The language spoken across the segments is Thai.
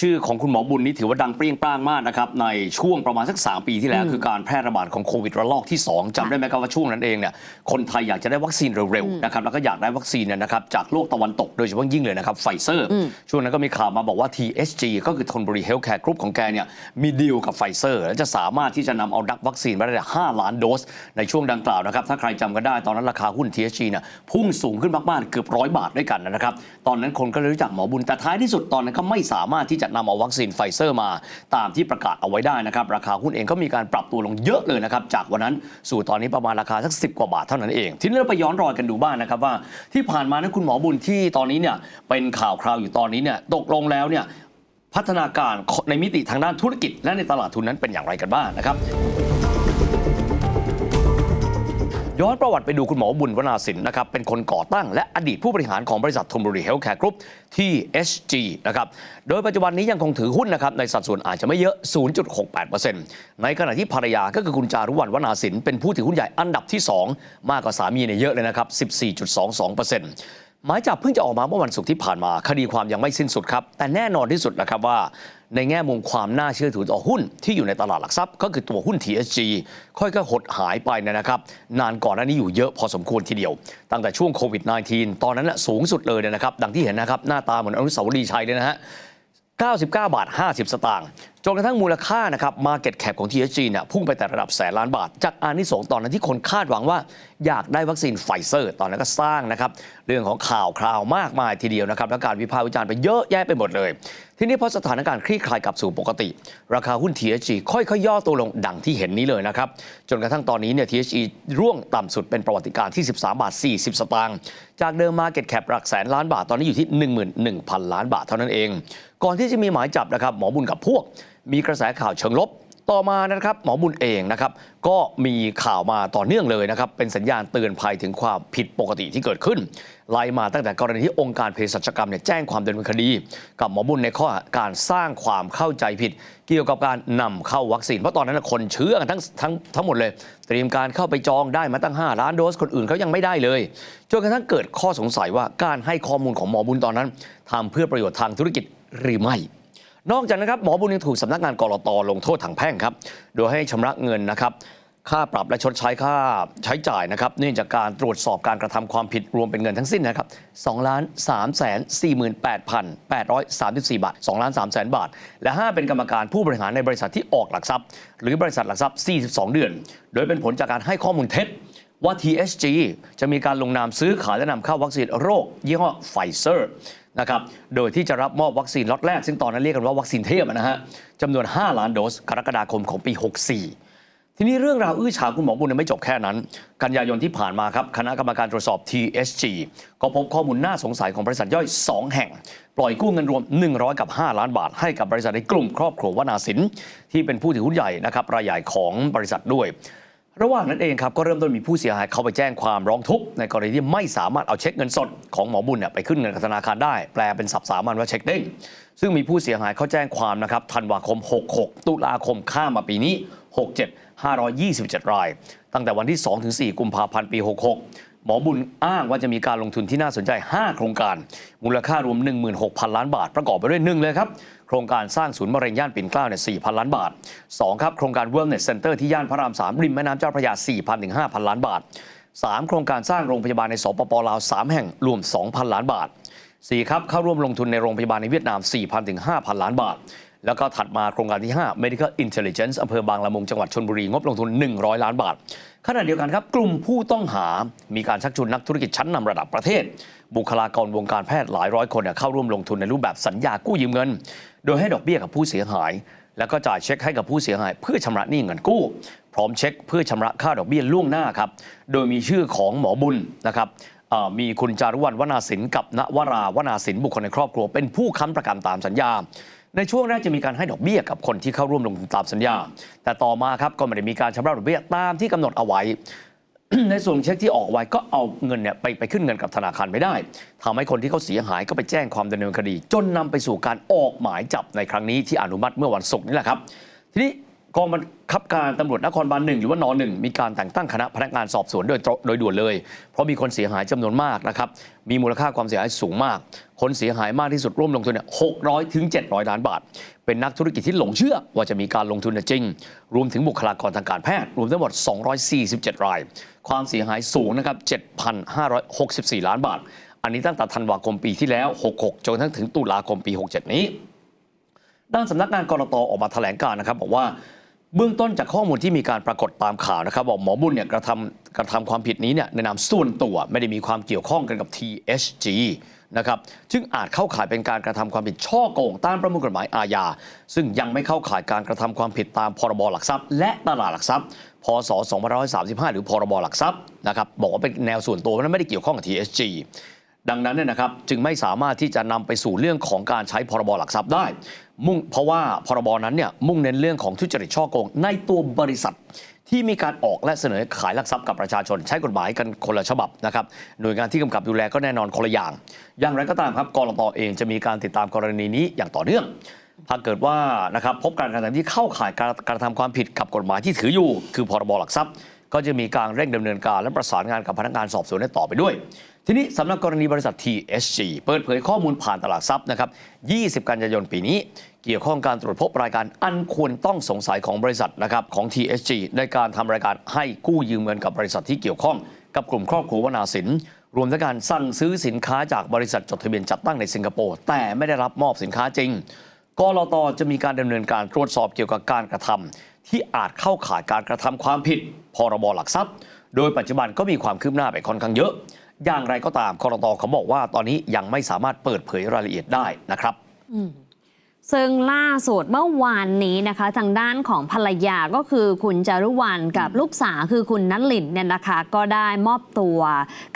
ชื่อของคุณหมอบุญนี่ถือว่าดังเปรี้ยงปร้างมากนะครับในช่วงประมาณสัก 3 ปีที่แล้ว คือการแพร่ระบาดของโควิดระลอกที่ 2จำได้ไหมครับว่าช่วงนั้นเองเนี่ยคนไทยอยากจะได้วัคซีนเร็วๆนะครับแล้วก็อยากได้วัคซีนเนี่ยนะครับจากโลกตะวันตกโดยเฉพาะยิ่งเลยนะครับไฟเซอร์ ช่วงนั้นก็มีข่าวมาบอกว่า THG ก็คือทนบุรีเฮลท์แคร์กรุ๊ปของแกเนี่ยมีดีลกับไฟเซอร์และจะสามารถที่จะนำเอาดักวัคซีนมาได้5ล้านโดส ในช่วงดังกล่าวนะครับถ้าใครจำกันได้ตอนนั้นราคาหุ้น THG เนี่ยพุ่งสูงขึ้นมากๆเกือบร้อยบาทด้วยกันนะครับตอนนั้นคนก็เลยรู้จักหมอบุญแต่ท้ายที่สุดตอนนั้นก็ไม่สามารถที่จะนำเอาวัคซีนไฟเซอร์มา ตามที่ประกาศเอาไว้ได้นะครับ ราคาหุ้นเองก็มีการปรับตัวลงเยอะเลยนะครับ จากวันนั้นสู่ตอนนี้ประมาณราคาสักสิกว่าบาทเท่านั้นเอง ทีนี้เราไปย้อนรอยกันดูบ้างนะครับว่าที่ผ่านมานั้นคุณหมอบุญที่ตอนนี้เนี่ยเป็นข่าวคราวอยู่ตอนนี้เนี่ยตกลงแล้วเนี่ยพัฒนาการในมิติทางด้านธุรกิจและในตลาดทุนนั้นเป็นอย่างไรกันบ้างนะครับ ย้อนประวัติไปดูคุณหมอบุญวนาสินนะครับเป็นคนก่อตั้ง และอดีตผู้บริหารของบริษัทธนบุรีเฮลท์แคร์กรุ๊ปที่ SG นะครับโดยปัจจุบันนี้ยังคงถือหุ้นนะครับในสัดส่วนอาจจะไม่เยอะ 0.68%ในขณะที่ภรรยาก็คือคุณจารุวรรณวนาสินเป็นผู้ถือหุ้นใหญ่อันดับที่ 2 มากกว่าสามีเนี่ยเยอะเลยนะครับ 14.22%หมายจับเพิ่งจะออกมาเมื่อวันศุกร์ที่ผ่านมา คดีความยังไม่สิ้นสุดครับ แต่แน่นอนที่สุดนะครับว่า ในแง่มุมความน่าเชื่อถือต่อหุ้นที่อยู่ในตลาดหลักทรัพย์ ก็คือตัวหุ้น TSG ค่อยๆหดหายไปนะครับ นานก่อนหน้านี้อยู่เยอะพอสมควรทีเดียว ตั้งแต่ช่วงโควิด -19 ตอนนั้นสูงสุดเลยนะครับ ดังที่เห็นนะครับ หน้าตาเหมือนอนุสาวรีย์ชัยเลยนะฮะ 99 บาท 50 สตางค์จนกระทั่งมูลค่านะครับ Market Cap ของ THG เนี่ยพุ่งไปแต่ระดับแสนล้านบาท จากอานิสงส์ตอนนั้นที่คนคาดหวังว่าอยากได้วัคซีนไฟเซอร์ ตอนนั้นก็สร้างนะครับ เรื่องของข่าวคราวมากมายทีเดียวนะครับ และการวิพากษ์วิจารณ์ไปเยอะแยะไปหมดเลย ทีนี้พอสถานการณ์คลี่คลายกลับสู่ปกติ ราคาหุ้น THG ค่อยๆย่อตัวลงดังที่เห็นนี้เลยนะครับ จนกระทั่งตอนนี้เนี่ย THG ร่วงต่ำสุดเป็นประวัติการณ์ที่ 13 บาท 40 สตางค์จากเดิม Market Cap หลักแสนล้านบาทตอนนี้อยู่ที่ 11,000 ล้านบาทเท่านั้นเอง ก่อนที่จะมีหมายจับนะครับหมอบุญกับพวก มีกระแสข่าวเชิงลบต่อมานะครับหมอบุญเองนะครับก็มีข่าวมาต่อเนื่องเลยนะครับเป็นสัญญาณเตือนภัยถึงความผิดปกติที่เกิดขึ้นไล่มาตั้งแต่กรณีที่องค์การเภสัชกรรมเนี่ยแจ้งความดำเนินคดี กับหมอบุญในข้อการสร้างความเข้าใจผิด เกี่ยวกับการนำเข้าวัคซีนเพราะตอนนั้นนะคนเชื่อกันทั้งทั้งทั้งหมดเลย เตรียมการเข้าไปจองได้มาตั้ง 5 ล้านโดสคนอื่นเขายังไม่ได้เลยจนกระทั่งเกิดข้อสงสัยว่าการให้ข้อมูลของหมอบุญตอนนั้นทำเพื่อประโยชน์ทางธุรกิจ หรือไม่ นอกจากนั้นครับหมอบุญยังถูกสำนักงานกรตลงโทษทางแพ่งครับ โดยให้ชำระเงินนะครับค่าปรับและชดใช้ค่าใช้จ่ายนะครับเนื่องจากการตรวจสอบการกระทำความผิดรวมเป็นเงินทั้งสิ้นนะครับ2ล้าน3แสน48,834 บาท2ล้าน3แสนบาท และ 5 เป็นกรรมการผู้บริหารในบริษัทที่ออกหลักทรัพย์ หรือบริษัทหลักทรัพย์ 42 เดือน โดยเป็นผลจากการให้ข้อมูลเท็จ ว่า THG จะมีการลงนามซื้อขายและนำเข้าวัคซีนโรค ยี่ห้อไฟเซอร์นะครับ โดยที่จะรับมอบวัคซีนล็อตแรก ซึ่งตอนนั้นเรียกกันว่าวัคซีนเทพนะฮะจำนวน 5 ล้านโดสกรกฎาคมของปี 64ทีนี้เรื่องราวอื้อฉาวคุณหมอบุญไม่จบแค่นั้น กันยายนที่ผ่านมาครับ คณะกรรมการตรวจสอบ TSG ก็พบข้อมูลน่าสงสัยของบริษัทย่อย 2 แห่ง ปล่อยกู้เงินรวม 100 กับ 5 ล้านบาท ให้กับบริษัทในกลุ่มครอบครัววนาสินที่เป็นผู้ถือหุ้นใหญ่นะครับรายใหญ่ของบริษัทด้วย ระหว่างนั้นเองครับก็เริ่มต้นมีผู้เสียหายเข้าไปแจ้งความร้องทุกข์ในกรณีที่ไม่สามารถเอาเช็คเงินสดของหมอบุญเนี่ยไปขึ้นเงินกับธนาคารได้ แปลเป็นศัพท์สามัญว่าเช็คเด้งซึ่งมีผู้เสียหายเขาแจ้งความนะครับธันวาคม 66 ตุลาคมข้ามมาปีนี้ 67 527 ราย ตั้งแต่วันที่ 2-4 กุมภาพันธ์ปี 66 หมอบุญอ้างว่าจะมีการลงทุนที่น่าสนใจ 5 โครงการ มูลค่ารวม 16,000 ล้านบาท ประกอบไปด้วยหนึ่งเลยครับ โครงการสร้างศูนย์มะเร็งย่านปิ่นเกล้าเนี่ย4,000 ล้านบาท 2 ครับ โครงการ Wellness Center ที่ย่านพระราม 3 ริมแม่น้ำเจ้าพระยา 4,000ถึง5,000 ล้านบาท 3 โครงการสร้างโรงพยาบาลในสปปลาว 3 แห่งรวม 2,000 ล้านบาท 4 ครับเข้าร่วมลงทุนในโรงพยาบาลในเวียดนาม 4,000ถึง5,000 ล้านบาท แล้วก็ถัดมาโครงการที่ 5 Medical Intelligence อำเภอบางละมุงจังหวัดชนบุรี งบลงทุน 100 ล้านบาท ขณะเดียวกันครับ กลุ่มผู้ต้องหา มีการชักชวนนักธุรกิจชั้นนำระดับประเทศ บุคลากรวงการแพทย์หลายร้อยคนเข้าร่วมลงทุนในรูปแบบสัญญากู้ยืมเงิน โดยให้ดอกเบี้ยกับผู้เสียหาย แล้วก็จ่ายเช็คให้กับผู้เสียหาย เพื่อชำระหนี้เงินกู้ พร้อมเช็คเพื่อชำระค่าดอกเบี้ยล่วงหน้าครับ โดยมีชื่อของหมอบุญนะครับมีคุณจารุวรรณวนาสินกับณวราวนาสินบุคคลในครอบครัว เป็นผู้ค้ำประกันตามสัญญา ในช่วงแรกจะมีการให้ดอกเบี้ยกับคนที่เข้าร่วมลงทุนตามสัญญา แต่ต่อมาครับก็ไม่ได้มีการชำระดอกเบี้ยตามที่กำหนดเอาไว้ ในส่วนเช็คที่ออกไว้ก็เอาเงินเนี่ยไปไปขึ้นเงินกับธนาคารไม่ได้ทำให้คนที่เขาเสียหายก็ไปแจ้งความดำเนินคดี จนนำไปสู่การออกหมายจับในครั้งนี้ที่อนุมัติเมื่อวันศุกร์นี่แหละครับ ทีนี้ กองบังคับการตำรวจนครบาลหนึ่งหรือว่านหนึ่งมีการแต่งตั้งคณะพนักงานสอบสวนโดยโดยด่วนเลย เพราะมีคนเสียหายจำนวนมากนะครับ มีมูลค่าความเสียหายสูงมาก คนเสียหายมากที่สุดร่วมลงทุนเนี่ย600ถึง700ล้านบาท เป็นนักธุรกิจที่หลงเชื่อว่าจะมีการลงทุนจริง รวมถึงบุคลากรทางการแพทย์ รวมทั้งหมด 247 ราย ความเสียหายสูงนะครับ7,564 ล้านบาท อันนี้ตั้งแต่ธันวาคมปีที่แล้ว 66 จนกระทั่งถึงตุลาคมปี 67 นี้ด้านสำนักงานกรตออกมาแถลงการนะครับ บอกว่า เบื้องต้นจากข้อมูลที่มีการปรากฏตามข่าวนะครับ บอกหมอบุญเนี่ยกระทำกระทำความผิดนี้เนี่ยในนามส่วนตัวไม่ได้มีความเกี่ยวข้องกันกับ THG นะครับซึ่งอาจเข้าข่ายเป็นการกระทำความผิดช่อโกงตามประมวลกฎหมายอาญาซึ่งยังไม่เข้าข่ายการกระทำความผิดตามพรบหลักทรัพย์ และตลาดหลักทรัพย์ พศ 2535 หรือพรบหลักทรัพย์นะครับบอกว่าเป็นแนวส่วนตัวเพราะนั้นไม่ได้เกี่ยวข้องกับ THG ดังนั้นเนี่ยนะครับจึงไม่สามารถที่จะนำไปสู่เรื่องของการใช้พรบหลักทรัพย์ได้ มุ่งเพราะว่าพรบนั้นเนี่ยมุ่งเน้นเรื่องของทุจริตช่อโกง ในตัวบริษัทที่มีการออกและเสนอขายหลักทรัพย์กับประชาชน ใช้กฎหมายกันคนละฉบับนะครับหน่วยงานที่กำกับดูแลก็แน่นอนคนละอย่าง อย่างไรก็ตามครับกรตเองจะมีการติดตามกรณีนี้อย่างต่อเนื่องถ้าเกิดว่านะครับพบการกระทำที่เข้าข่ายการกระทำความผิดกับกฎหมายที่ถืออยู่ คือพรบหลักทรัพย์ ก็จะมีการเร่งดำเนินการและประสานงานกับพนักงานสอบสวนได้ต่อไปด้วย ทีนี้สำหรับกรณีบริษัท TSG เปิดเผยข้อมูลผ่านตลาดทรัพย์นะครับ 20 กันยายนปีนี้ เกี่ยวข้องการตรวจพบรายการอันควรต้องสงสัยของบริษัทนะครับของ TSG ในการทำรายการให้กู้ยืมเงินกับบริษัทที่เกี่ยวข้องกับกลุ่มครอบครัววนาสินรวมทั้งการสั่งซื้อสินค้าจากบริษัทจดทะเบียนจัดตั้งในสิงคโปร์แต่ไม่ได้รับมอบสินค้าจริงกรตจะมีการดำเนินการตรวจสอบเกี่ยวกับการกระทำ ที่อาจเข้าข่ายการกระทำความผิด พรบหลักทรัพย์ โดยปัจจุบันก็มีความคืบหน้าไปค่อนข้างเยอะ อย่างไรก็ตามกรตเขาบอกว่าตอนนี้ยังไม่สามารถเปิดเผยรายละเอียดได้นะครับ ซึ่งล่าสุดเมื่อวานนี้นะคะ ทางด้านของภรรยาก็คือคุณจารุวรรณกับลูกสาวคือคุณนัทลินเนี่ยนะคะ ก็ได้มอบตัว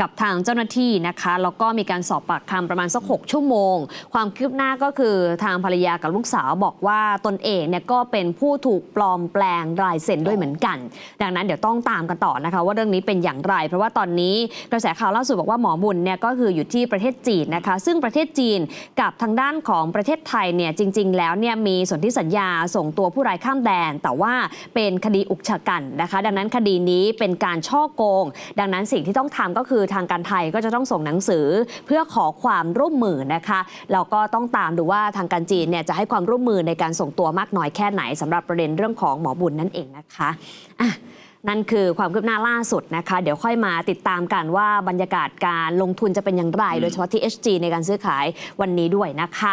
กับทางเจ้าหน้าที่นะคะแล้วก็มีการสอบปากคำประมาณสักหกชั่วโมง ความคืบหน้าก็คือทางภรรยากับลูกสาวบอกว่าตนเองเนี่ยก็เป็นผู้ถูกปลอมแปลงลายเซ็นด้วยเหมือนกัน ดังนั้นเดี๋ยวต้องตามกันต่อนะคะ ว่าเรื่องนี้เป็นอย่างไร เพราะว่าตอนนี้กระแสข่าวล่าสุดบอกว่าหมอบุญเนี่ยก็คืออยู่ที่ประเทศจีนนะคะ ซึ่งประเทศจีนกับทางด้านของประเทศไทยเนี่ยจริงๆ แล้วเนี่ยมีสนธิสัญญาส่งตัวผู้ร้ายข้ามแดน แต่ว่าเป็นคดีอุกชะกันนะคะ ดังนั้นคดีนี้เป็นการช่อโกง ดังนั้นสิ่งที่ต้องทำก็คือทางการไทยก็จะต้องส่งหนังสือ เพื่อขอความร่วมมือนะคะแล้วก็ต้องตามดูว่าทางการจีนเนี่ยจะให้ความร่วมมือในการส่งตัวมากน้อยแค่ไหนสำหรับประเด็นเรื่องของหมอบุญนั่นเองนะคะอะนั่นคือความคืบหน้าล่าสุดนะคะ เดี๋ยวค่อยมาติดตามกันว่าบรรยากาศการลงทุนจะเป็นอย่างไร โดยเฉพาะที่ HG ในการซื้อขายวันนี้ด้วยนะคะ